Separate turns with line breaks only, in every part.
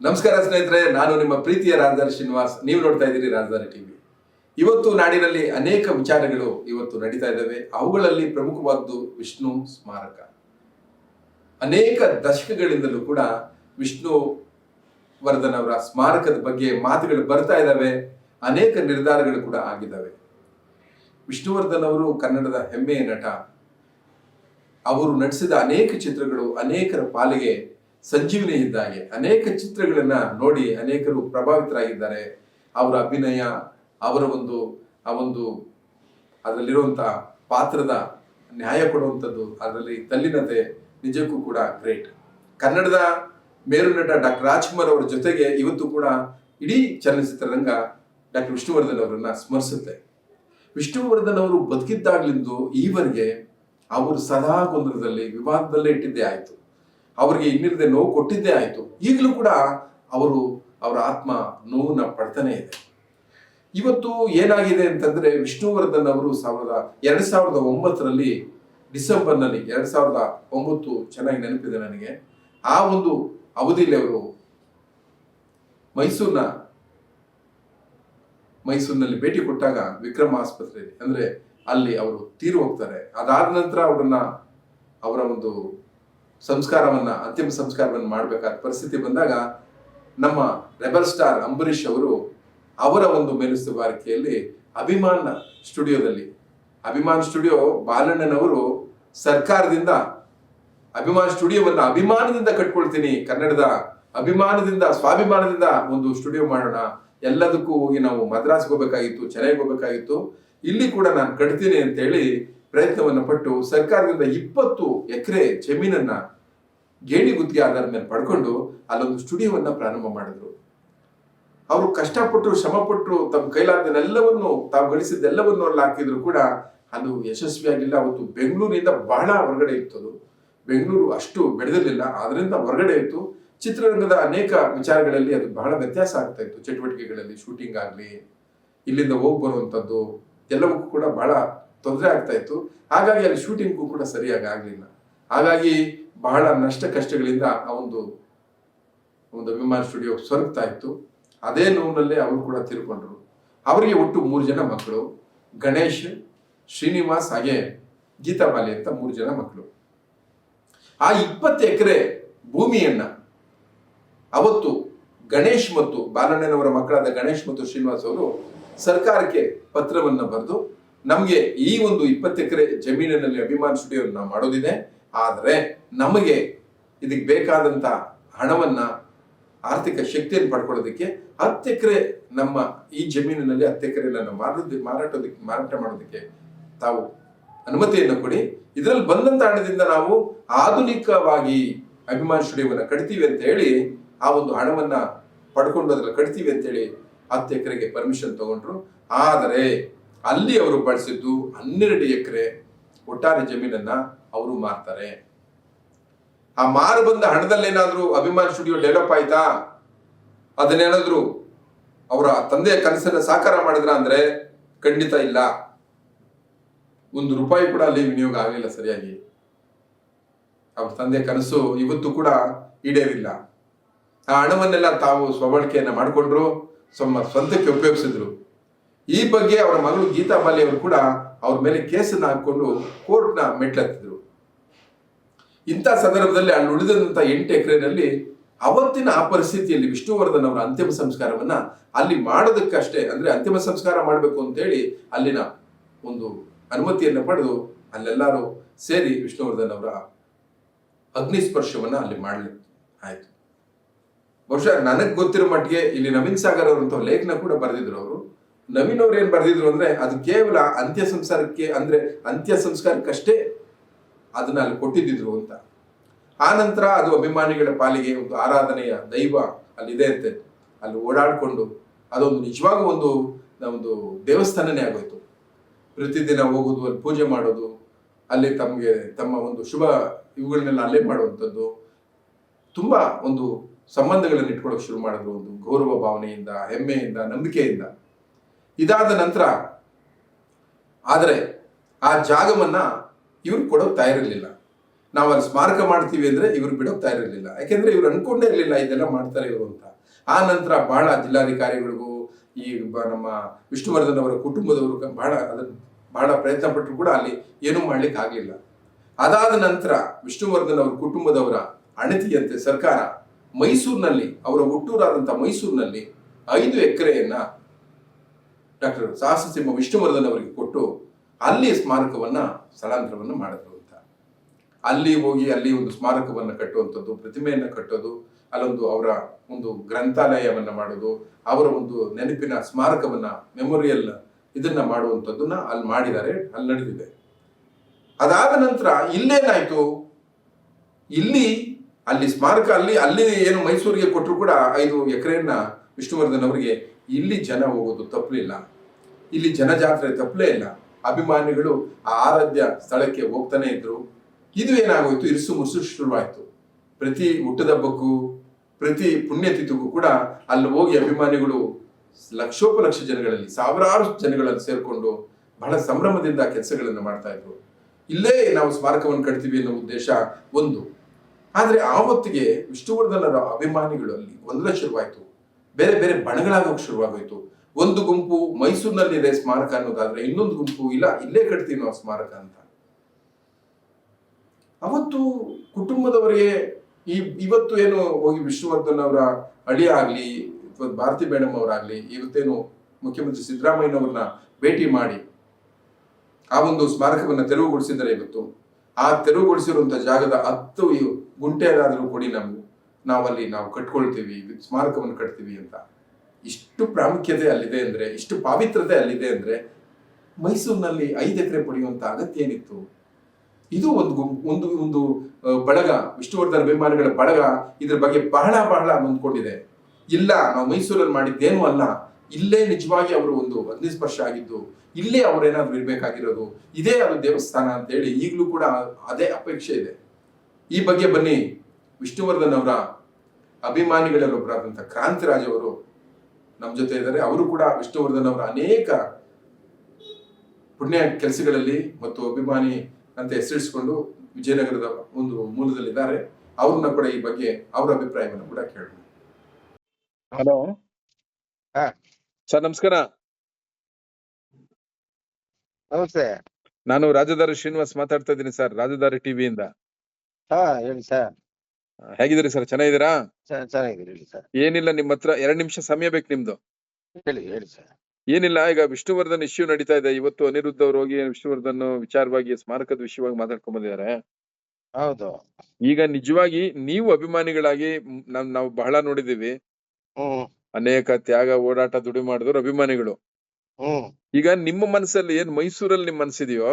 ನಮಸ್ಕಾರ ಸ್ನೇಹಿತರೆ, ನಾನು ನಿಮ್ಮ ಪ್ರೀತಿಯ ರಾಜಧಾನಿ ಶ್ರೀನಿವಾಸ್. ನೀವು ನೋಡ್ತಾ ಇದ್ದೀರಿ ರಾಜಧಾನಿ ಟಿವಿ. ಇವತ್ತು ನಾಡಿನಲ್ಲಿ ಅನೇಕ ವಿಚಾರಗಳು ಇವತ್ತು ನಡೀತಾ ಇದ್ದಾವೆ. ಅವುಗಳಲ್ಲಿ ಪ್ರಮುಖವಾದ್ದು ವಿಷ್ಣು ಸ್ಮಾರಕ. ಅನೇಕ ದಶಕಗಳಿಂದಲೂ ಕೂಡ ವಿಷ್ಣು ವರ್ಧನ್ ಅವರ ಸ್ಮಾರಕದ ಬಗ್ಗೆ ಮಾತುಗಳು ಬರ್ತಾ ಇದ್ದಾವೆ. ಅನೇಕ ನಿರ್ಧಾರಗಳು ಕೂಡ ಆಗಿದ್ದಾವೆ. ವಿಷ್ಣುವರ್ಧನ್ ಅವರು ಕನ್ನಡದ ಹೆಮ್ಮೆಯ ನಟ. ಅವರು ನಟಿಸಿದ ಅನೇಕ ಚಿತ್ರಗಳು ಅನೇಕರ ಪಾಲಿಗೆ ಸಂಜೀವನಿ ಇದ್ದಾಗೆ. ಅನೇಕ ಚಿತ್ರಗಳನ್ನ ನೋಡಿ ಅನೇಕರು ಪ್ರಭಾವಿತರಾಗಿದ್ದಾರೆ. ಅವರ ಅಭಿನಯ, ಅವರ ಒಂದು, ಆ ಒಂದು ಅದರಲ್ಲಿರುವಂಥ ಪಾತ್ರದ ನ್ಯಾಯ ಕೊಡುವಂಥದ್ದು, ಅದರಲ್ಲಿ ತಲ್ಲಿನತೆ ನಿಜಕ್ಕೂ ಕೂಡ ಗ್ರೇಟ್. ಕನ್ನಡದ ಮೇರು ನಟ ಡಾಕ್ಟರ್ ರಾಜ್ಕುಮಾರ್ ಅವರ ಜೊತೆಗೆ ಇವತ್ತು ಕೂಡ ಇಡೀ ಚಲನಚಿತ್ರರಂಗ ಡಾಕ್ಟರ್ ವಿಷ್ಣುವರ್ಧನ್ ಅವರನ್ನ ಸ್ಮರಿಸುತ್ತೆ. ವಿಷ್ಣುವರ್ಧನ್ ಅವರು ಬದುಕಿದ್ದಾಗ್ಲಿಂದು ಈವರೆಗೆ ಅವರು ಸದಾ ಗೊಂದಲದಲ್ಲಿ, ವಿವಾದದಲ್ಲೇ ಇಟ್ಟಿದ್ದೇ ಆಯಿತು. ಅವರಿಗೆ ಇನ್ನಿರದೆ ನೋವು ಕೊಟ್ಟಿದ್ದೇ ಆಯಿತು. ಈಗಲೂ ಕೂಡ ಅವರು ಅವರ ಆತ್ಮ ನೋವನ್ನ ಪಡ್ತಾನೆ ಇದೆ. ಇವತ್ತು ಏನಾಗಿದೆ ಅಂತಂದ್ರೆ ವಿಷ್ಣುವರ್ಧನ್ ಅವರು ಸಾವಿರದ, ಎರಡ್ ಸಾವಿರದ ಒಂಬತ್ತರಲ್ಲಿ ಡಿಸೆಂಬರ್ನಲ್ಲಿ, ಎರಡ್ ಸಾವಿರದ ಒಂಬತ್ತು ಚೆನ್ನಾಗಿ ನೆನಪಿದೆ ನನಗೆ. ಆ ಒಂದು ಅವಧಿಯಲ್ಲಿ ಅವರು ಮೈಸೂರಿನ, ಮೈಸೂರಿನಲ್ಲಿ ಭೇಟಿ ಕೊಟ್ಟಾಗ ವಿಕ್ರಮ ಆಸ್ಪತ್ರೆಯಲ್ಲಿ, ಅಂದ್ರೆ ಅಲ್ಲಿ ಅವರು ತೀರು ಹೋಗ್ತಾರೆ ಅದಾದ ನಂತರ ಅವರನ್ನ ಅವರ ಒಂದು ಸಂಸ್ಕಾರವನ್ನ, ಅಂತಿಮ ಸಂಸ್ಕಾರವನ್ನು ಮಾಡಬೇಕಾದ ಪರಿಸ್ಥಿತಿ ಬಂದಾಗ ನಮ್ಮ ರೆಬಲ್ ಸ್ಟಾರ್ ಅಂಬರೀಷ್ ಅವರು ಅವರ ಒಂದು ಮೇಲುಸ್ತುವಾರಿಕೆಯಲ್ಲಿ ಅಭಿಮಾನ ಸ್ಟುಡಿಯೋದಲ್ಲಿ, ಅಭಿಮಾನ್ ಸ್ಟುಡಿಯೋ ಬಾಲಣ್ಣನವರು ಸರ್ಕಾರದಿಂದ ಅಭಿಮಾನ್ ಸ್ಟುಡಿಯೋವನ್ನು ಅಭಿಮಾನದಿಂದ ಕಟ್ಕೊಳ್ತೀನಿ, ಕನ್ನಡದ ಅಭಿಮಾನದಿಂದ, ಸ್ವಾಭಿಮಾನದಿಂದ ಒಂದು ಸ್ಟುಡಿಯೋ ಮಾಡೋಣ, ಎಲ್ಲದಕ್ಕೂ ಹೋಗಿ ನಾವು ಮದ್ರಾಸ್ಗೆ ಹೋಗ್ಬೇಕಾಗಿತ್ತು, ಚೆನ್ನೈಗೆ ಹೋಗ್ಬೇಕಾಗಿತ್ತು, ಇಲ್ಲಿ ಕೂಡ ನಾನು ಕಟ್ತೀನಿ ಅಂತೇಳಿ ಪ್ರಯತ್ನವನ್ನು ಪಟ್ಟು ಸರ್ಕಾರದಿಂದ ಇಪ್ಪತ್ತು ಎಕರೆ ಜಮೀನನ್ನ ಗೇಣಿ ಗುತ್ತಿಗೆ ಆಧಾರದ ಮೇಲೆ ಪಡ್ಕೊಂಡು ಅಲ್ಲೊಂದು ಸ್ಟುಡಿಯೋವನ್ನ ಪ್ರಾರಂಭ ಮಾಡಿದ್ರು. ಅವರು ಕಷ್ಟಪಟ್ಟು, ಶ್ರಮಪಟ್ಟು ತಮ್ಮ ಕೈಲಾದನ್ನೆಲ್ಲವನ್ನು ತಾವು ಗಳಿಸಿದ್ದೆಲ್ಲವನ್ನು ಅಲ್ಲಿ ಹಾಕಿದ್ರು ಕೂಡ ಅದು ಯಶಸ್ವಿಯಾಗಿಲ್ಲ ಅವತ್ತು ಬೆಂಗಳೂರಿನಿಂದ ಬಹಳ ಹೊರಗಡೆ ಇತ್ತು ಅದು. ಬೆಂಗಳೂರು ಅಷ್ಟು ಬೆಳೆದಿರಲಿಲ್ಲ. ಅದರಿಂದ ಹೊರಗಡೆ ಇತ್ತು. ಚಿತ್ರರಂಗದ ಅನೇಕ ವಿಚಾರಗಳಲ್ಲಿ ಅದು ಬಹಳ ವ್ಯತ್ಯಾಸ ಆಗ್ತಾ ಇತ್ತು. ಚಟುವಟಿಕೆಗಳಲ್ಲಿ ಶೂಟಿಂಗ್ ಆಗಲಿ, ಇಲ್ಲಿಂದ ಹೋಗಿ ಬರುವಂಥದ್ದು ಎಲ್ಲವಕ್ಕೂ ಕೂಡ ಬಹಳ ತೊಂದರೆ ಆಗ್ತಾ ಇತ್ತು. ಹಾಗಾಗಿ ಅಲ್ಲಿ ಶೂಟಿಂಗ್ಗೂ ಕೂಡ ಸರಿಯಾಗಿ ಆಗಲಿಲ್ಲ. ಹಾಗಾಗಿ ಬಹಳ ನಷ್ಟ ಕಷ್ಟಗಳಿಂದ ಆ ಒಂದು ಒಂದು ಅಭಿಮಾನ ಸ್ಟುಡಿಯೋ ಸೊರಗ್ತಾ ಇತ್ತು. ಅದೇ ನೋವಿನಲ್ಲೇ ಅವರು ಕೂಡ ತೀರ್ಕೊಂಡ್ರು. ಅವರಿಗೆ ಒಟ್ಟು ಮೂರು ಜನ ಮಕ್ಕಳು, ಗಣೇಶ್, ಶ್ರೀನಿವಾಸ್ ಹಾಗೆ ಗೀತಾಬಾಲಿ ಅಂತ ಮೂರು ಜನ ಮಕ್ಕಳು. ಆ ಇಪ್ಪತ್ತು ಎಕರೆ ಭೂಮಿಯನ್ನ ಅವತ್ತು ಗಣೇಶ್ ಮತ್ತು ಬಾಲಣ್ಣನವರ ಮಕ್ಕಳಾದ ಗಣೇಶ್ ಮತ್ತು ಶ್ರೀನಿವಾಸ್ ಅವರು ಸರ್ಕಾರಕ್ಕೆ ಪತ್ರವನ್ನ ಬರೆದು, ನಮಗೆ ಈ ಒಂದು ಇಪ್ಪತ್ತು ಎಕರೆ ಜಮೀನಿನಲ್ಲಿ ಅಭಿಮಾನ್ ಸ್ಟುಡಿಯೋ ಮಾಡೋದಿದೆ. ಆದರೆ ನಮಗೆ ಇದಕ್ಕೆ ಬೇಕಾದಂಥ ಹಣವನ್ನ ಆರ್ಥಿಕ ಶಕ್ತಿಯನ್ನು ಪಡ್ಕೊಳ್ಳೋದಕ್ಕೆ ಹತ್ತು ಎಕರೆ ನಮ್ಮ ಈ ಜಮೀನಿನಲ್ಲಿ ಹತ್ತು ಎಕರೆ ನಾನು ಮಾರಾಟೋದಕ್ಕೆ ಮಾರಾಟ ಮಾಡೋದಕ್ಕೆ ತಾವು ಅನುಮತಿಯನ್ನು ಕೊಡಿ. ಇದರಲ್ಲಿ ಬಂದಂತ ಹಣದಿಂದ ನಾವು ಆಧುನಿಕವಾಗಿ ಅಭಿಮಾನ್ ಸ್ಟುಡಿಯೋವನ್ನು ಕಟ್ತೀವಿ ಅಂತ ಹೇಳಿ ಆ ಒಂದು ಹಣವನ್ನ ಪಡ್ಕೊಂಡು ಅದ್ರಲ್ಲಿ ಕಟ್ತೀವಿ ಅಂತೇಳಿ ಹತ್ತು ಎಕರೆಗೆ ಪರ್ಮಿಷನ್ ತಗೊಂಡ್ರು. ಆದರೆ ಅಲ್ಲಿ ಅವರು ಬಳಸಿದ್ದು ಹನ್ನೆರಡು ಎಕರೆ ಒಟ್ಟಾರೆ ಜಮೀನನ್ನ ಅವರು ಮಾರ್ತಾರೆ. ಆ ಮಾರು ಬಂದ ಹಣದಲ್ಲೇನಾದ್ರೂ ಅಭಿಮಾನ್ ಸ್ಟುಡಿಯೋ ಡೆವಲಪ್ ಆಯ್ತಾ? ಅದನ್ನೇನಾದ್ರು ಅವರ ತಂದೆಯ ಕನಸನ್ನ ಸಾಕಾರ ಮಾಡಿದ್ರ ಅಂದ್ರೆ ಖಂಡಿತ ಇಲ್ಲ. ಒಂದು ರೂಪಾಯಿ ಕೂಡ ಅಲ್ಲಿ ವಿನಿಯೋಗ ಆಗಲಿಲ್ಲ ಸರಿಯಾಗಿ. ಅವ್ರ ತಂದೆ ಕನಸು ಇವತ್ತು ಕೂಡ ಈಡೇರಿಲ್ಲ. ಆ ಹಣವನ್ನೆಲ್ಲ ತಾವು ಸ್ವಬಳಕೆಯನ್ನ ಮಾಡಿಕೊಂಡ್ರು ತಮ್ಮ ಸ್ವಂತಕ್ಕೆ ಉಪಯೋಗಿಸಿದ್ರು. ಈ ಬಗ್ಗೆ ಅವರ ಮಗಳು ಗೀತಾ ಬಾಲಿ ಅವರು ಕೂಡ ಅವ್ರ ಮೇಲೆ ಕೇಸನ್ನ ಹಾಕೊಂಡು ಕೋರ್ಟ್ನ ಮೆಟ್ಲೆತ್ತಿದ್ರು ಇಂಥ ಸಂದರ್ಭದಲ್ಲಿ ಅಲ್ಲಿ ಉಳಿದಂತ ಎಂಟು ಎಕರೆನಲ್ಲಿ ಅವತ್ತಿನ ಆ ಪರಿಸ್ಥಿತಿಯಲ್ಲಿ ವಿಷ್ಣುವರ್ಧನ್ ಅವರ ಅಂತಿಮ ಸಂಸ್ಕಾರವನ್ನ ಅಲ್ಲಿ ಮಾಡೋದಕ್ಕಷ್ಟೇ, ಅಂದ್ರೆ ಅಂತಿಮ ಸಂಸ್ಕಾರ ಮಾಡಬೇಕು ಅಂತೇಳಿ ಅಲ್ಲಿನ ಒಂದು ಅನುಮತಿಯನ್ನು ಪಡೆದು ಅಲ್ಲೆಲ್ಲರೂ ಸೇರಿ ವಿಷ್ಣುವರ್ಧನ್ ಅವರ ಅಗ್ನಿ ಸ್ಪರ್ಶವನ್ನ ಅಲ್ಲಿ ಮಾಡಲಿ ಆಯ್ತು. ಬಹುಶಃ ನನಗೆ ಗೊತ್ತಿರೋ ಮಟ್ಟಿಗೆ ಇಲ್ಲಿ ನವೀನ್ ಸಾಗರ್ ಅವರಂತ ಲೇಖನ ಕೂಡ ಬರೆದಿದ್ರು ಅವರು. ನವೀನ್ ಅವ್ರು ಏನ್ ಬರೆದಿದ್ರು ಅಂದ್ರೆ ಅದು ಕೇವಲ ಅಂತ್ಯ ಸಂಸ್ಕಾರಕ್ಕೆ, ಅಂದ್ರೆ ಅಂತ್ಯ ಸಂಸ್ಕಾರಕ್ಕಷ್ಟೇ ಅದನ್ನ ಅಲ್ಲಿ ಕೊಟ್ಟಿದ್ದಿದ್ರು ಅಂತ. ಆ ನಂತರ ಅದು ಅಭಿಮಾನಿಗಳ ಪಾಲಿಗೆ ಒಂದು ಆರಾಧನೆಯ ದೈವ ಅಲ್ಲಿದೆ ಅಂತೆ. ಅಲ್ಲಿ ಓಡಾಡಿಕೊಂಡು ಅದೊಂದು ನಿಜವಾಗೂ ಒಂದು ಒಂದು ದೇವಸ್ಥಾನನೇ ಆಗೋಯ್ತು. ಪ್ರತಿದಿನ ಹೋಗೋದು, ಅಲ್ಲಿ ಪೂಜೆ ಮಾಡೋದು, ಅಲ್ಲಿ ತಮಗೆ ತಮ್ಮ ಒಂದು ಶುಭ ಇವುಗಳನ್ನೆಲ್ಲ ಅಲ್ಲೇ ಮಾಡುವಂಥದ್ದು, ತುಂಬಾ ಒಂದು ಸಂಬಂಧಗಳನ್ನು ಇಟ್ಕೊಳ್ಳೋಕೆ ಶುರು ಮಾಡಿದ್ರು, ಒಂದು ಗೌರವ ಭಾವನೆಯಿಂದ, ಹೆಮ್ಮೆಯಿಂದ, ನಂಬಿಕೆಯಿಂದ. ಇದಾದ ನಂತರ, ಆದರೆ ಆ ಜಾಗವನ್ನ ಇವ್ರು ಕೊಡೋಕೆ ತಯಾರಿರಲಿಲ್ಲ. ನಾವು ಅಲ್ಲಿ ಸ್ಮಾರಕ ಮಾಡ್ತೀವಿ ಅಂದ್ರೆ ಇವ್ರು ಬಿಡೋಗ್ತಾ ಇರಲಿಲ್ಲ ಯಾಕೆಂದ್ರೆ ಇವ್ರು ಅನ್ಕೊಂಡೇ ಇರಲಿಲ್ಲ, ಇದೆಲ್ಲ ಮಾಡ್ತಾರೆ ಇವರು ಅಂತ. ಆ ನಂತರ ಬಹಳ ಜಿಲ್ಲಾಧಿಕಾರಿಗಳಿಗೂ, ಈ ನಮ್ಮ ವಿಷ್ಣುವರ್ಧನ್ ಅವರ ಕುಟುಂಬದವರು ಬಹಳ ಅದನ್ನು ಬಹಳ ಪ್ರಯತ್ನ ಪಟ್ಟರು ಕೂಡ ಅಲ್ಲಿ ಏನೂ ಮಾಡ್ಲಿಕ್ಕೆ ಆಗಲಿಲ್ಲ. ಅದಾದ ನಂತರ ವಿಷ್ಣುವರ್ಧನ್ ಅವರ ಕುಟುಂಬದವರ ಅಣತಿಯಂತೆ ಸರ್ಕಾರ ಮೈಸೂರಿನಲ್ಲಿ, ಅವರ ಹುಟ್ಟೂರಾದಂಥ ಮೈಸೂರಿನಲ್ಲಿ ಐದು ಎಕರೆಯನ್ನ ಡಾಕ್ಟರ್ ಸಾಹಸಿಂಹ ವಿಷ್ಣುವರ್ಧನ್ ಅವರಿಗೆ ಕೊಟ್ಟು ಅಲ್ಲಿ ಸ್ಮಾರಕವನ್ನ ಸ್ಥಳಾಂತರವನ್ನ ಮಾಡಿದ್ರು ಅಂತ. ಅಲ್ಲಿ ಹೋಗಿ ಅಲ್ಲಿ ಒಂದು ಸ್ಮಾರಕವನ್ನು ಕಟ್ಟುವಂಥದ್ದು, ಪ್ರತಿಮೆಯನ್ನು ಕಟ್ಟೋದು, ಅಲ್ಲೊಂದು ಅವರ ಒಂದು ಗ್ರಂಥಾಲಯವನ್ನು ಮಾಡೋದು, ಅವರ ಒಂದು ನೆನಪಿನ ಸ್ಮಾರಕವನ್ನು ಮೆಮೊರಿಯಲ್ ಇದನ್ನ ಮಾಡುವಂಥದ್ದನ್ನ ಅಲ್ಲಿ ಮಾಡಿದ್ದಾರೆ, ಅಲ್ಲಿ ನಡೆದಿದೆ. ಅದಾದ ನಂತರ ಇಲ್ಲೇನಾಯ್ತು? ಇಲ್ಲಿ, ಅಲ್ಲಿ ಸ್ಮಾರಕ, ಅಲ್ಲಿ ಅಲ್ಲಿ ಏನು ಮೈಸೂರಿಗೆ ಕೊಟ್ಟರು ಕೂಡ ಐದು ಎಕರೆಯನ್ನ ವಿಷ್ಣುವರ್ಧನ್ ಅವರಿಗೆ, ಇಲ್ಲಿ ಜನ ಹೋಗೋದು ತಪ್ಪಲಿಲ್ಲ. ಇಲ್ಲಿ ಜನ ಜಾತ್ರೆ ತಪ್ಪಲೇ ಇಲ್ಲ. ಅಭಿಮಾನಿಗಳು ಆ ಆರಾಧ್ಯ ಸ್ಥಳಕ್ಕೆ ಹೋಗ್ತಾನೆ ಇದ್ರು. ಇದು ಏನಾಗೋಯ್ತು? ಇರಿಸು ಮುರುಸು ಶುರುವಾಯ್ತು. ಪ್ರತಿ ಹುಟ್ಟದಬ್ಬಕ್ಕೂ ಪ್ರತಿ ಪುಣ್ಯತಿಥಿಗೂ ಕೂಡ ಅಲ್ಲಿ ಹೋಗಿ ಅಭಿಮಾನಿಗಳು ಲಕ್ಷೋಪಲಕ್ಷ ಜನಗಳಲ್ಲಿ, ಸಾವಿರಾರು ಜನಗಳಲ್ಲಿ ಸೇರ್ಕೊಂಡು ಬಹಳ ಸಂಭ್ರಮದಿಂದ ಕೆಲಸಗಳನ್ನು ಮಾಡ್ತಾ ಇದ್ರು. ಇಲ್ಲೇ ನಾವು ಸ್ಮಾರಕವನ್ನು ಕಟ್ತೀವಿ ಅನ್ನೋ ಉದ್ದೇಶ ಒಂದು. ಆದ್ರೆ ಹೊತ್ತಿಗೆ ವಿಷ್ಣುವರ್ಧನರ ಅಭಿಮಾನಿಗಳಲ್ಲಿ ಗೊಂದಲ ಶುರುವಾಯಿತು. ಬೇರೆ ಬೇರೆ ಬಣಗಳಾಗೋಕೆ ಶುರುವಾಗೋಯ್ತು. ಒಂದು ಗುಂಪು ಮೈಸೂರಿನಲ್ಲಿದೆ ಸ್ಮಾರಕ ಅನ್ನೋದಾದ್ರೆ ಇನ್ನೊಂದು ಗುಂಪು ಇಲ್ಲ, ಇಲ್ಲೇ ಕಟ್ತೀವಿ ನಾವು ಸ್ಮಾರಕ ಅಂತ. ಅವತ್ತು ಕುಟುಂಬದವರಿಗೆ ಈ ಇವತ್ತು ಏನು ಹೋಗಿ ವಿಷ್ಣುವರ್ಧನ್ ಅವರ ಅಳಿಯ ಆಗ್ಲಿ ಭಾರತಿ ಮೇಡಮ್ ಅವರಾಗ್ಲಿ ಇವತ್ತೇನು ಮುಖ್ಯಮಂತ್ರಿ ಸಿದ್ದರಾಮಯ್ಯನವ್ರನ್ನ ಭೇಟಿ ಮಾಡಿ ಆ ಒಂದು ಸ್ಮಾರಕವನ್ನ ತೆರವುಗೊಳಿಸಿದ್ದಾರೆ ಇವತ್ತು. ಆ ತೆರವುಗೊಳಿಸಿರುವಂತ ಜಾಗದ ಹತ್ತು ಗುಂಟೆಗಾದ್ರೂ ಕೊಡಿ ನಮ್ಗೆ. ನಾವಲ್ಲಿ ನಾವು ಕಟ್ಕೊಳ್ತೀವಿ, ಸ್ಮಾರಕವನ್ನು ಕಟ್ತೀವಿ ಅಂತ. ಇಷ್ಟು ಪ್ರಾಮುಖ್ಯತೆ ಅಲ್ಲಿದೆ ಅಂದ್ರೆ, ಇಷ್ಟು ಪಾವಿತ್ರತೆ ಅಲ್ಲಿದೆ ಅಂದ್ರೆ, ಮೈಸೂರಿನಲ್ಲಿ ಐದು ಎಕರೆ ಪಡೆಯುವಂಥ ಅಗತ್ಯ ಏನಿತ್ತು ಇದು ಒಂದು ಒಂದು ಒಂದು ಬಳಗ, ವಿಷ್ಣುವರ್ಧನ ಅಭಿಮಾನಿಗಳ ಬಳಗ ಇದ್ರ ಬಗ್ಗೆ ಬಹಳ ಬಹಳ ನೊಂದ್ಕೊಂಡಿದೆ ಇಲ್ಲ, ನಾವು ಮೈಸೂರಲ್ಲಿ ಮಾಡಿದ್ದೇನು ಅಲ್ಲ. ಇಲ್ಲೇ ನಿಜವಾಗಿ ಅವರು ಒಂದು ಅಗ್ನಿಸ್ಪರ್ಶ ಆಗಿದ್ದು, ಇಲ್ಲೇ ಅವರೇನಾದ್ರು ಇರಬೇಕಾಗಿರೋದು, ಇದೇ ಅದು ದೇವಸ್ಥಾನ ಅಂತ ಹೇಳಿ ಈಗಲೂ ಕೂಡ ಅದೇ ಅಪೇಕ್ಷೆ ಇದೆ. ಈ ಬಗ್ಗೆ ಬನ್ನಿ, ವಿಷ್ಣುವರ್ಧನ್ ಅವರ ಅಭಿಮಾನಿಗಳಲ್ಲೊಬ್ಬರಾದಂಥ ಕ್ರಾಂತಿರಾಜ್ ಅವರು ನಮ್ಮ ಜೊತೆ ಇದ್ದಾರೆ. ಅವರು ಕೂಡ ವಿಷ್ಣುವರ್ಧನ್ ಅವರ ಅನೇಕ ಪುಣ್ಯ ಕೆಲಸಗಳಲ್ಲಿ ಮತ್ತು ಅಭಿಮಾನಿ ಅಂತ ಹೆಸರಿಸಿಕೊಂಡು ವಿಜಯನಗರದ ಒಂದು ಮೂಲದಲ್ಲಿದ್ದಾರೆ. ಅವ್ರನ್ನ ಕೂಡ ಈ ಬಗ್ಗೆ ಅವರ ಅಭಿಪ್ರಾಯವನ್ನು ಕೂಡ ಕೇಳೋಣ.
ಹಲೋ.
ಹಾ.
ಸರ್ ನಮಸ್ಕಾರ.
ನಮಸ್ತೆ.
ನಾನು ರಾಜಧಾರಿ ಶ್ರೀನಿವಾಸ್ ಮಾತಾಡ್ತಾ ಇದ್ದೀನಿ ಸರ್ ರಾಜಧಾರಿ ಟಿವಿಯಿಂದ
ಹಾ ಹೇಳಿ ಸರ್.
ಹೇಗಿದ್ದೀರಿ ಸರ್? ಚೆನ್ನಾಗಿದ್ದೀರಾ?
ಚೆನ್ನಾಗಿದ್ದೀರಿ ಹೇಳಿ ಸರ್.
ಏನಿಲ್ಲ ನಿಮ್ಮ ಹತ್ರ ಎರಡ್ ನಿಮಿಷ ಸಮಯ ಬೇಕು ನಿಮ್ದು.
ಹೇಳಿ ಹೇಳಿ ಸರ್.
ಏನಿಲ್ಲ ಈಗ ವಿಷ್ಣುವರ್ಧನ್ ಇಶ್ಯೂ ನಡೀತಾ ಇದೆ. ಇವತ್ತು ಅನಿರುದ್ಧ ಅವ್ರು ಹೋಗಿ ವಿಷ್ಣುವರ್ಧನ್ ವಿಚಾರವಾಗಿ ಸ್ಮಾರಕದ ವಿಷಯವಾಗಿ ಮಾತಾಡ್ಕೊಂಡ್ ಬಂದಿದ್ದಾರೆ
ಹೌದು.
ಈಗ ನಿಜವಾಗಿ ನೀವು ಅಭಿಮಾನಿಗಳಾಗಿ ನಮ್ ನಾವ್ ನಾವು ಬಹಳ ನೋಡಿದೀವಿ
ಹ್ಮ್.
ಅನೇಕ ತ್ಯಾಗ ಓಡಾಟ ದುಡಿ ಮಾಡಿದ್ರು ಅಭಿಮಾನಿಗಳು.
ಹ್ಮ್.
ಈಗ ನಿಮ್ಮ ಮನಸ್ಸಲ್ಲಿ ಏನ್ ಮೈಸೂರಲ್ಲಿ ನಿಮ್ ಮನಸ್ಸಿದೆಯೋ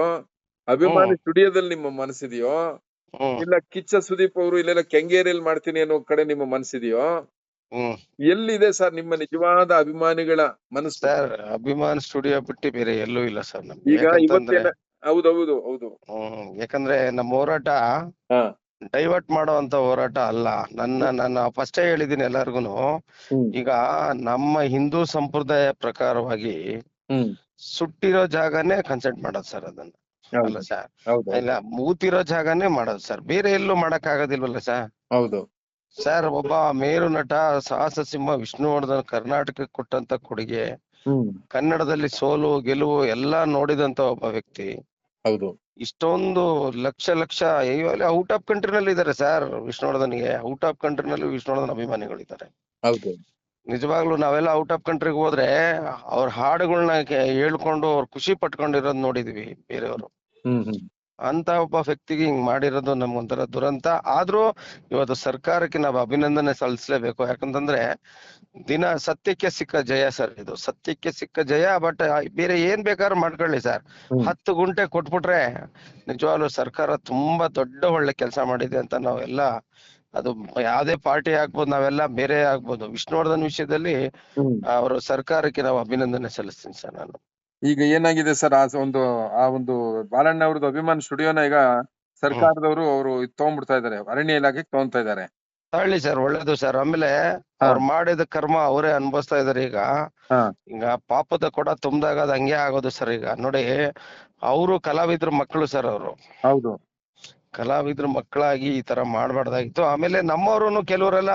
ಅಭಿಮಾನಿ ಸ್ಟುಡಿಯೋದಲ್ಲಿ ನಿಮ್ಮ ಮನಸ್ಸಿದೆಯೋ ಇಲ್ಲ ಕಿಚ್ಚ ಸುದೀಪ್ ಅವರು ಇಲ್ಲೆಲ್ಲ ಕೆಂಗೇರಿಯಲ್ಲಿ ಮಾಡ್ತೀನಿ ಅನ್ನೋ ಕಡೆ ನಿಮ್ಮ ಮನಸ್ಸಿದೆಯೋ
ಹ್ಮ್.
ಎಲ್ಲಿದೆ ಸರ್ ನಿಮ್ಮ ನಿಜವಾದ ಅಭಿಮಾನಿಗಳ ಮನಸ್ಸು?
ಸರ್ ಅಭಿಮಾನ್ ಸ್ಟುಡಿಯೋ ಬಿಟ್ಟು ಬೇರೆ ಎಲ್ಲೂ ಇಲ್ಲ ಸರ್ ನಮ್ಗೆ.
ಈಗ
ಯಾಕಂತಂದ್ರೆ
ಇವತ್ತೇನ ಹೌದೌದು ಹೌದು.
ಹ್ಮ್ ಯಾಕಂದ್ರೆ ನಮ್ಮ ಹೋರಾಟ
ಹಾ.
ಡೈವರ್ಟ್ ಮಾಡುವಂತ ಹೋರಾಟ ಅಲ್ಲ. ನನ್ನ ನನ್ನ ಫಸ್ಟೇ ಹೇಳಿದ್ದೀನಿ ಎಲ್ಲಾರ್ಗುನು. ಈಗ ನಮ್ಮ ಹಿಂದೂ ಸಂಪ್ರದಾಯ ಪ್ರಕಾರವಾಗಿ
ಹ್ಮ್.
ಸುಟ್ಟಿರೋ ಜಾಗನೇ ಕನ್ಸೆಂಟ್ ಮಾಡೋದು ಸರ್ ಅದನ್ನ. ಅಲ್ಲ ಸರ್
ಹೌದು
ಇಲ್ಲ ಮೂತಿರೋ ಜಾಗನೇ ಮಾಡೋದು ಸರ್ ಬೇರೆ ಎಲ್ಲೂ ಮಾಡಕ್ ಆಗೋದಿಲ್ವಲ್ಲ ಸರ್
ಹೌದು.
ಸರ್ ಒಬ್ಬ ಮೇರು ನಟ ಸಾಹಸ ಸಿಂಹ ವಿಷ್ಣುವರ್ಧನ್ ಕರ್ನಾಟಕಕ್ಕೆ ಕೊಟ್ಟಂತ ಕೊಡುಗೆ ಕನ್ನಡದಲ್ಲಿ ಸೋಲು ಗೆಲುವು ಎಲ್ಲಾ ನೋಡಿದಂತ ಒಬ್ಬ ವ್ಯಕ್ತಿ.
ಹೌದು.
ಇಷ್ಟೊಂದು ಲಕ್ಷ ಲಕ್ಷ ಔಟ್ ಆಫ್ ಕಂಟ್ರಿನಲ್ಲಿ ಇದ್ದಾರೆ ಸರ್ ವಿಷ್ಣುವರ್ಧನ್ಗೆ. ಔಟ್ ಆಫ್ ಕಂಟ್ರಿನಲ್ಲಿ ವಿಷ್ಣುವರ್ಧನ್ ಅಭಿಮಾನಿಗಳಿದ್ದಾರೆ
ಹೌದು.
ನಿಜವಾಗ್ಲೂ ನಾವೆಲ್ಲ ಔಟ್ ಆಫ್ ಕಂಟ್ರಿಗೆ ಹೋದ್ರೆ ಅವ್ರ ಹಾಡುಗಳನ್ನ ಹೇಳ್ಕೊಂಡು ಅವ್ರ ಖುಷಿ ಪಟ್ಕೊಂಡಿರೋದ್ ನೋಡಿದ್ವಿ ಬೇರೆಯವರು.
ಹ್ಮ್ ಹ್ಮ್.
ಅಂತ ಒಬ್ಬ ವ್ಯಕ್ತಿಗೆ ಹಿಂಗ್ ಮಾಡಿರೋದು ನಮ್ಗೊಂಥರ ದುರಂತ. ಆದ್ರೂ ಇವತ್ತು ಸರ್ಕಾರಕ್ಕೆ ನಾವು ಅಭಿನಂದನೆ ಸಲ್ಲಿಸಲೇಬೇಕು. ಯಾಕಂತಂದ್ರೆ ದಿನ ಸತ್ಯಕ್ಕೆ ಸಿಕ್ಕ ಜಯ ಸರ್ ಇದು. ಸತ್ಯಕ್ಕೆ ಸಿಕ್ಕ ಜಯ ಬಟ್ ಬೇರೆ ಏನ್ ಬೇಕಾದ್ರೂ ಮಾಡ್ಕೊಳ್ಳಿ ಸರ್. ಹತ್ತು ಗುಂಟೆ ಕೊಟ್ಬಿಟ್ರೆ ನಿಜವಾಗ್ಲೂ ಸರ್ಕಾರ ತುಂಬಾ ದೊಡ್ಡ ಒಳ್ಳೆ ಕೆಲಸ ಮಾಡಿದೆ ಅಂತ ನಾವೆಲ್ಲ ಅದು ಯಾವ್ದೇ ಪಾರ್ಟಿ ಆಗ್ಬೋದು ನಾವೆಲ್ಲ ಬೇರೆ ಆಗ್ಬೋದು. ವಿಷ್ಣುವರ್ಧನ್ ವಿಷಯದಲ್ಲಿ ಅವರು ಸರ್ಕಾರಕ್ಕೆ ನಾವು ಅಭಿನಂದನೆ ಸಲ್ಲಿಸ್ತೀನಿ ಸರ್ ನಾನು.
ಈಗ ಏನಾಗಿದೆ ಸರ್? ಆ ಒಂದು ಆ ಒಂದು ಬಾಲಣ್ಣ ಅವ್ರದ್ದು ಅಭಿಮಾನ ಸ್ಟುಡಿಯೋನ ಈಗ ಸರ್ಕಾರದವರು ಅವರು ತಗೊಂಡ್ಬಿಡ್ತಾ ಇದಾರೆ ಅರಣ್ಯ ಇಲಾಖೆ ತಗೊಂತಾ ಇದಾರೆ
ತಳ್ಳಿ ಸರ್ ಒಳ್ಳೇದು ಸರ್. ಆಮೇಲೆ ಅವ್ರು ಮಾಡಿದ ಕರ್ಮ ಅವರೇ ಅನುಭವಿಸ್ತಾ ಇದಾರೆ ಈಗ. ಈಗ ಪಾಪದ ಕೊಡ ತುಂಬ್ದಾಗ ಅದ್ ಹಂಗೆ ಆಗೋದು ಸರ್ ಈಗ. ನೋಡಿ ಅವರು ಕಲಾವಿದ್ರ ಮಕ್ಕಳು ಸರ್ ಅವರು.
ಹೌದು.
ಕಲಾವಿದ್ರ ಮಕ್ಕಳಾಗಿ ಈ ತರ ಮಾಡ್ಬಾರ್ದಾಗಿತ್ತು. ಆಮೇಲೆ ನಮ್ಮವ್ರು ಕೆಲವರೆಲ್ಲ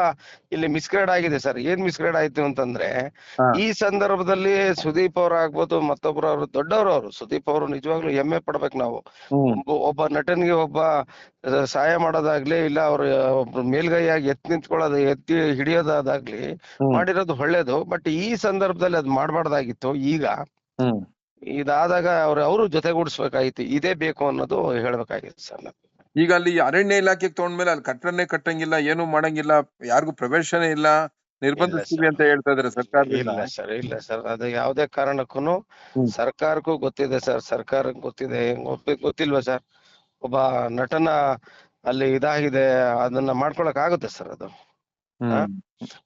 ಇಲ್ಲಿ ಮಿಸ್ಗ್ರೇಡ್ ಆಗಿದೆ ಸರ್. ಏನ್ ಮಿಸ್ಗ್ರೇಡ್ ಆಯ್ತು ಅಂತಂದ್ರೆ ಈ ಸಂದರ್ಭದಲ್ಲಿ ಸುದೀಪ್ ಅವ್ರ ಆಗ್ಬೋದು ಮತ್ತೊಬ್ರು ಅವ್ರು ದೊಡ್ಡವರು ಅವರು. ಸುದೀಪ್ ಅವರು ನಿಜವಾಗ್ಲೂ ಹೆಮ್ಮೆ ಪಡ್ಬೇಕು ನಾವು. ಒಬ್ಬ- ನಟನಿಗೆ ಒಬ್ಬ ಸಹಾಯ ಮಾಡೋದಾಗ್ಲಿ ಇಲ್ಲ ಅವ್ರ ಒಬ್ರು ಮೇಲ್ಗೈಯಾಗಿ ಎತ್ ನಿಂತ್ಕೊಳ್ಳೋದು ಎತ್ತಿ ಹಿಡಿಯೋದಾಗ್ಲಿ ಮಾಡಿರೋದು ಒಳ್ಳೇದು. ಬಟ್ ಈ ಸಂದರ್ಭದಲ್ಲಿ ಅದ್ ಮಾಡ್ಬಾರ್ದಾಗಿತ್ತು. ಈಗ ಇದಾದಾಗ ಅವ್ರ ಅವರು ಜೊತೆಗೂಡಿಸ್ಬೇಕಾಗಿತ್ತು ಇದೇ ಬೇಕು ಅನ್ನೋದು ಹೇಳ್ಬೇಕಾಗಿತ್ತು ಸರ್ ನಾನು
ಈಗ ಅಲ್ಲಿ ಅರಣ್ಯ ಇಲಾಖೆಗೆ ತಗೊಂಡ್ಮೇಲೆ ಅಲ್ಲಿ ಕಟ್ಟಡನೇ ಕಟ್ಟಂಗಿಲ್ಲ ಏನು ಮಾಡಂಗಿಲ್ಲ ಯಾರಿಗೂ ಪ್ರವೇಶನೇ ಇಲ್ಲ ನಿರ್ಬಂಧಿಸ್ತೀವಿ ಅಂತ ಹೇಳ್ತಾ ಇದ್ರೆ ಸರ್ಕಾರ
ಇಲ್ಲ ಸರ್ ಇಲ್ಲ ಸರ್. ಅದು ಯಾವ್ದೇ ಕಾರಣಕ್ಕೂ
ಹ್ಮ್.
ಸರ್ಕಾರಕ್ಕೂ ಗೊತ್ತಿದೆ ಸರ್. ಸರ್ಕಾರಕ್ಕೆ ಗೊತ್ತಿದೆ. ಗೊತ್ತಿ- ಗೊತ್ತಿಲ್ವಾ ಸರ್? ಒಬ್ಬ ನಟನ ಅಲ್ಲಿ ಇದಾಗಿದೆ ಅದನ್ನ ಮಾಡ್ಕೊಳಕ್ ಆಗುತ್ತೆ ಸರ್ ಅದು?
ಹ್ಮ್.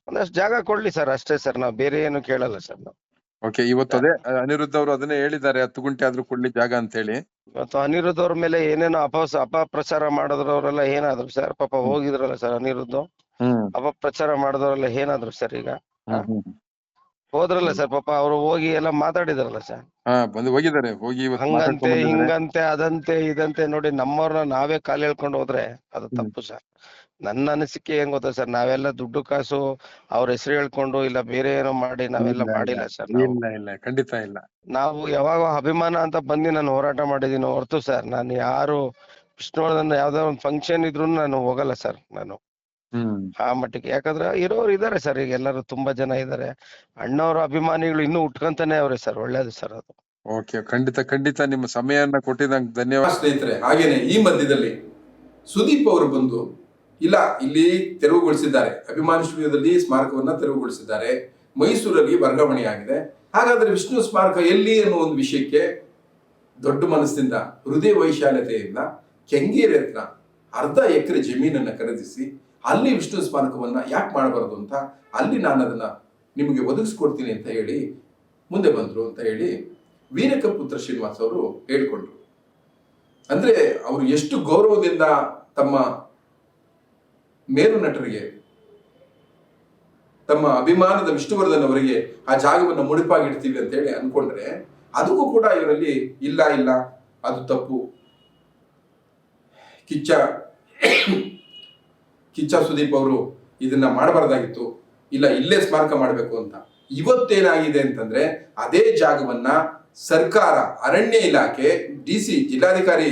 ಒಂದಷ್ಟು ಜಾಗ ಕೊಡ್ಲಿ ಸರ್ ಅಷ್ಟೇ ಸರ್. ನಾವು ಬೇರೆ ಏನು ಕೇಳಲ್ಲ ಸರ್ ನಾವು.
ಓಕೆ ಇವತ್ತು ಅದೇ ಅನಿರುದ್ಧ ಅವರು ಅದನ್ನೇ ಹೇಳಿದ್ದಾರೆ ಹತ್ತು ಗುಂಟೆ ಆದ್ರೂ ಕೊಡ್ಲಿ ಜಾಗ ಅಂತ ಹೇಳಿ
ಇವತ್ತು ಅನಿರುದ್ಧ ಅವ್ರ ಮೇಲೆ ಏನೇನೋ ಅಪಸ ಅಪಪ್ರಚಾರ ಮಾಡಿದ್ರು ಅವರೆಲ್ಲ ಏನಾದ್ರು ಸರ್? ಪಾಪ ಹೋಗಿದ್ರಲ್ಲ ಸರ್ ಅನಿರುದ್ಧ
ಹ್ಮ್.
ಅಪಪ್ರಚಾರ ಮಾಡಿದವರೆಲ್ಲ ಏನಾದ್ರು ಸರ್ ಈಗ. ಹೋದ್ರಲ್ಲ ಸರ್ ಪಾಪ ಅವ್ರು ಹೋಗಿ ಎಲ್ಲ ಮಾತಾಡಿದ್ರಲ್ಲ ಸರ್?
ಹಾ ಬಂದು ಹೋಗಿದ್ದಾರೆ ಹೋಗಿ ಇವತ್ತು
ಹಂಗಂತೆ
ಬಂದಿದ್ದಾರೆ.
ಹಿಂಗಂತೆ ಅದಂತೆ ಇದಂತೆ ನೋಡಿ ನಮ್ಮವ್ರನ್ನ ನಾವೇ ಕಾಲ್ ಹೇಳ್ಕೊಂಡು ಹೋದ್ರೆ ಅದು ತಪ್ಪು ಸರ್. ನನ್ನ ಅನಿಸಿಕೆ ಏನ್ ಗೊತ್ತಾ ಸರ್? ನಾವೆಲ್ಲ ದುಡ್ಡು ಕಾಸು ಅವ್ರ ಹೆಸರು ಹೇಳ್ಕೊಂಡು ಇಲ್ಲ ಬೇರೆ ಏನೋ ಮಾಡಿ ನಾವೆಲ್ಲ ಮಾಡಿಲ್ಲ. ಸರ್ ನಾವು.
ಇಲ್ಲ ಇಲ್ಲ. ಖಂಡಿತ ಇಲ್ಲ.
ನಾವು ಯಾವಾಗ ಅಭಿಮಾನ ಅಂತ ಬಂದು ನಾನು ಹೋರಾಟ ಮಾಡಿದೀನಿ ಹೊರತು ಸರ್. ನಾನು ಯಾರು ವಿಷ್ಣುವರ್ಧನ್ ಯಾವ್ದೋ ಒಂದು ಫಂಕ್ಷನ್ ಇದ್ರು ನಾನು ಹೋಗಲ್ಲ ಸರ್ ನಾನು.
ಹ್ಮ್.
ಆ ಮಟ್ಟಿಗೆ. ಯಾಕಂದ್ರೆ ಇರೋರು ಇದಾರೆ ಸರ್ ಈಗ ಎಲ್ಲರೂ ತುಂಬಾ ಜನ ಇದಾರೆ. ಅಣ್ಣವ್ರ ಅಭಿಮಾನಿಗಳು ಇನ್ನೂ ಉಟ್ಕೊಂತಾನೆ ಅವ್ರೆ ಸರ್. ಒಳ್ಳೇದು ಸರ್ ಅದು.
ಓಕೆ ಖಂಡಿತ ಖಂಡಿತ ನಿಮ್ಮ ಸಮಯವನ್ನ ಕೊಟ್ಟಿದ್ದಂಗೆ ಧನ್ಯವಾದ.
ಸ್ನೇಹಿತರೆ ಹಾಗೇನೆ ಈ ಮಧ್ಯದಲ್ಲಿ ಸುದೀಪ್ ಅವರು ಬಂದು ಇಲ್ಲ, ಇಲ್ಲಿ ತೆರವುಗೊಳಿಸಿದ್ದಾರೆ. ಅಭಿಮಾನಿ ಸ್ಟುಡಿಯೋದಲ್ಲಿ ಸ್ಮಾರಕವನ್ನ ತೆರವುಗೊಳಿಸಿದ್ದಾರೆ. ಮೈಸೂರಲ್ಲಿ ವರ್ಗಾವಣೆಯಾಗಿದೆ. ಹಾಗಾದ್ರೆ ವಿಷ್ಣು ಸ್ಮಾರಕ ಎಲ್ಲಿ ಅನ್ನೋ ಒಂದು ವಿಷಯಕ್ಕೆ ದೊಡ್ಡ ಮನಸ್ಸಿನಿಂದ ಹೃದಯ ವೈಶಾಲ್ಯತೆಯಿಂದ ಕೆಂಗೇರಿ ಹತ್ರ ಅರ್ಧ ಎಕರೆ ಜಮೀನನ್ನ ಖರೀದಿಸಿ, ಅಲ್ಲಿ ವಿಷ್ಣು ಸ್ಮಾರಕವನ್ನ ಯಾಕೆ ಮಾಡಬಾರದು ಅಂತ ಅಲ್ಲಿ ನಾನು ಅದನ್ನ ನಿಮಗೆ ಒದಗಿಸ್ಕೊಡ್ತೀನಿ ಅಂತ ಹೇಳಿ ಮುಂದೆ ಬಂದ್ರು ಅಂತ ಹೇಳಿ ವೀರಕಪುತ್ರ ಶ್ರೀನಿವಾಸ್ ಅವರು ಹೇಳ್ಕೊಂಡ್ರು. ಅಂದ್ರೆ ಅವರು ಎಷ್ಟು ಗೌರವದಿಂದ ತಮ್ಮ ಮೇರು ನಟರಿಗೆ, ತಮ್ಮ ಅಭಿಮಾನದ ವಿಷ್ಣುವರ್ಧನ್ ಅವರಿಗೆ ಆ ಜಾಗವನ್ನು ಮುಡಿಪಾಗಿಡ್ತೀವಿ ಅಂತ ಹೇಳಿ ಅನ್ಕೊಂಡ್ರೆ, ಅದಕ್ಕೂ ಕೂಡ ಇವರಲ್ಲಿ ಇಲ್ಲ ಇಲ್ಲ, ಅದು ತಪ್ಪು. ಕಿಚ್ಚ ಕಿಚ್ಚ ಸುದೀಪ್ ಅವರು ಇದನ್ನ ಮಾಡಬಾರ್ದಾಗಿತ್ತು. ಇಲ್ಲ, ಇಲ್ಲೇ ಸ್ಮಾರಕ ಮಾಡಬೇಕು ಅಂತ. ಇವತ್ತೇನಾಗಿದೆ ಅಂತಂದ್ರೆ, ಅದೇ ಜಾಗವನ್ನ ಸರ್ಕಾರ, ಅರಣ್ಯ ಇಲಾಖೆ, ಡಿ ಸಿ ಜಿಲ್ಲಾಧಿಕಾರಿ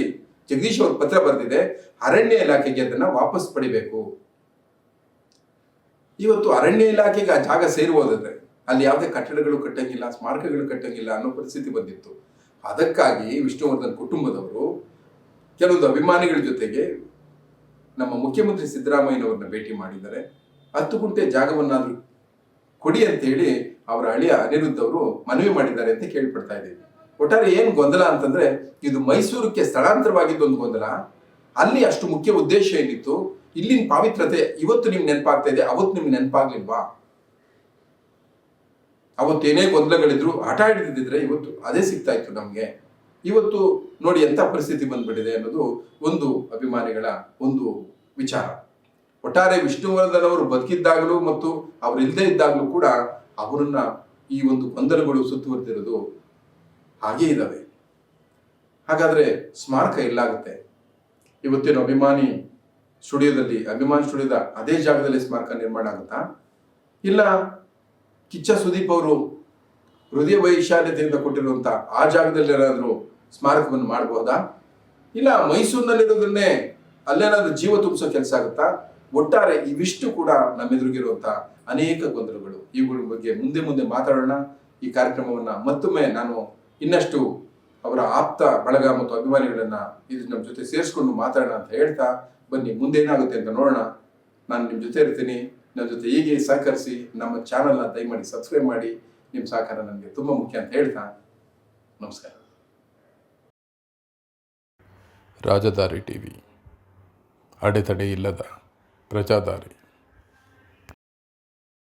ಜಗದೀಶ್ ಅವರು ಪತ್ರ ಬರೆದಿದೆ. ಅರಣ್ಯ ಇಲಾಖೆಗೆ ಅದನ್ನ ವಾಪಸ್ ಪಡಿಬೇಕು. ಇವತ್ತು ಅರಣ್ಯ ಇಲಾಖೆಗೆ ಆ ಜಾಗ ಸೇರುವುದಾದ್ರೆ ಅಲ್ಲಿ ಯಾವುದೇ ಕಟ್ಟಡಗಳು ಕಟ್ಟಂಗಿಲ್ಲ, ಸ್ಮಾರಕಗಳು ಕಟ್ಟಂಗಿಲ್ಲ ಅನ್ನೋ ಪರಿಸ್ಥಿತಿ ಬಂದಿತ್ತು. ಅದಕ್ಕಾಗಿ ವಿಷ್ಣುವರ್ಧನ್ ಕುಟುಂಬದವರು ಕೆಲವೊಂದು ಅಭಿಮಾನಿಗಳ ಜೊತೆಗೆ ನಮ್ಮ ಮುಖ್ಯಮಂತ್ರಿ ಸಿದ್ದರಾಮಯ್ಯನವ್ರನ್ನ ಭೇಟಿ ಮಾಡಿದ್ದಾರೆ. ಹತ್ತು ಗುಂಟೆ ಜಾಗವನ್ನಾದ್ರೂ ಕೊಡಿ ಅಂತ ಹೇಳಿ ಅವರ ಅಳಿಯ ಅನಿರುದ್ಧ ಅವರು ಮನವಿ ಮಾಡಿದ್ದಾರೆ ಅಂತ ಕೇಳ್ಪಡ್ತಾ ಇದ್ದೀವಿ. ಒಟ್ಟಾರೆ ಏನು ಗೊಂದಲ ಅಂತಂದ್ರೆ, ಇದು ಮೈಸೂರಿಗೆ ಸ್ಥಳಾಂತರವಾಗಿದ್ದು ಒಂದು ಗೊಂದಲ. ಅಲ್ಲಿ ಅಷ್ಟು ಮುಖ್ಯ ಉದ್ದೇಶ ಏನಿತ್ತು? ಇಲ್ಲಿನ ಪಾವಿತ್ರತೆ ಇವತ್ತು ನಿಮ್ಗೆ ನೆನಪಾಗ್ತಾ ಇದೆ, ಅವತ್ತು ನಿಮ್ಗೆ ನೆನಪಾಗ್ಲಿಲ್ವಾ? ಅವತ್ತೇನೇ ಗೊಂದಲಗಳಿದ್ರು ಹಠ ಹಿಡಿದಿದ್ರೆ ಇವತ್ತು ಅದೇ ಸಿಗ್ತಾ ಇತ್ತು ನಮ್ಗೆ. ಇವತ್ತು ನೋಡಿ ಎಂಥ ಪರಿಸ್ಥಿತಿ ಬಂದ್ಬಿಟ್ಟಿದೆ ಅನ್ನೋದು ಒಂದು ಅಭಿಮಾನಿಗಳ ಒಂದು ವಿಚಾರ. ಒಟ್ಟಾರೆ ವಿಷ್ಣುವರ್ಧನ್ ಅವರು ಬದುಕಿದ್ದಾಗಲೂ ಮತ್ತು ಅವರು ಇಲ್ಲದೆ ಇದ್ದಾಗಲೂ ಕೂಡ ಅವರನ್ನ ಈ ಒಂದು ಗೊಂದಲಗಳು ಸುತ್ತುವರೆದಿರೋದು ಹಾಗೇ ಇದ್ದಾವೆ ಹಾಗಾದ್ರೆ ಸ್ಮಾರಕ ಎಲ್ಲಾಗುತ್ತೆ? ಇವತ್ತಿನ ಅಭಿಮಾನಿ ಸ್ಟುಡಿಯೋದಲ್ಲಿ, ಅಭಿಮಾನ್ ಸ್ಟುಡಿಯೋದ ಅದೇ ಜಾಗದಲ್ಲಿ ಸ್ಮಾರಕ ನಿರ್ಮಾಣ ಆಗುತ್ತಾ? ಇಲ್ಲ ಕಿಚ್ಚ ಸುದೀಪ್ ಅವರು ಹೃದಯ ವೈಶಾಲ್ಯತೆಯಿಂದ ಕೊಟ್ಟಿರುವಂತ ಆ ಜಾಗದಲ್ಲಿ ಏನಾದರೂ ಸ್ಮಾರಕವನ್ನು ಮಾಡಬಹುದಾ ಇಲ್ಲ ಮೈಸೂರಿನಲ್ಲಿರೋದನ್ನೇ ಅಲ್ಲೇನಾದ್ರೂ ಜೀವ ತುಂಬಿಸೋ ಕೆಲಸ ಆಗುತ್ತಾ? ಒಟ್ಟಾರೆ ಇವಿಷ್ಟು ಕೂಡ ನಮ್ಮೆದುರಿಗಿರುವಂತ ಅನೇಕ ಗೊಂದಲಗಳು. ಇವುಗಳ ಬಗ್ಗೆ ಮುಂದೆ ಮುಂದೆ ಮಾತಾಡೋಣ. ಈ ಕಾರ್ಯಕ್ರಮವನ್ನ ಮತ್ತೊಮ್ಮೆ ನಾನು ಇನ್ನಷ್ಟು ಅವರ ಆಪ್ತ ಬಳಗ ಮತ್ತು ಅಭಿಮಾನಿಗಳನ್ನ ಇದು ನಮ್ಮ ಜೊತೆ ಸೇರಿಸ್ಕೊಂಡು ಮಾತಾಡೋಣ ಅಂತ ಹೇಳ್ತಾ ಬನ್ನಿ ಮುಂದೆ ಏನಾಗುತ್ತೆ ಅಂತ ನೋಡೋಣ. ನಾನು ನಿಮ್ಮ ಜೊತೆ ಇರ್ತೀನಿ. ನನ್ನ ಜೊತೆ ಹೀಗೆ ಸಹಕರಿಸಿ ನಮ್ಮ ಚಾನಲ್ನ ದಯಮಾಡಿ ಸಬ್ಸ್ಕ್ರೈಬ್ ಮಾಡಿ. ನಿಮ್ಮ ಸಹಕಾರ ನನಗೆ ತುಂಬ ಮುಖ್ಯ ಅಂತ ಹೇಳ್ತಾ ನಮಸ್ಕಾರ.
ರಾಜದಾರಿ ಟಿವಿ. ಅಡೆತಡೆ ಇಲ್ಲದ ಪ್ರಜಾದಾರಿ.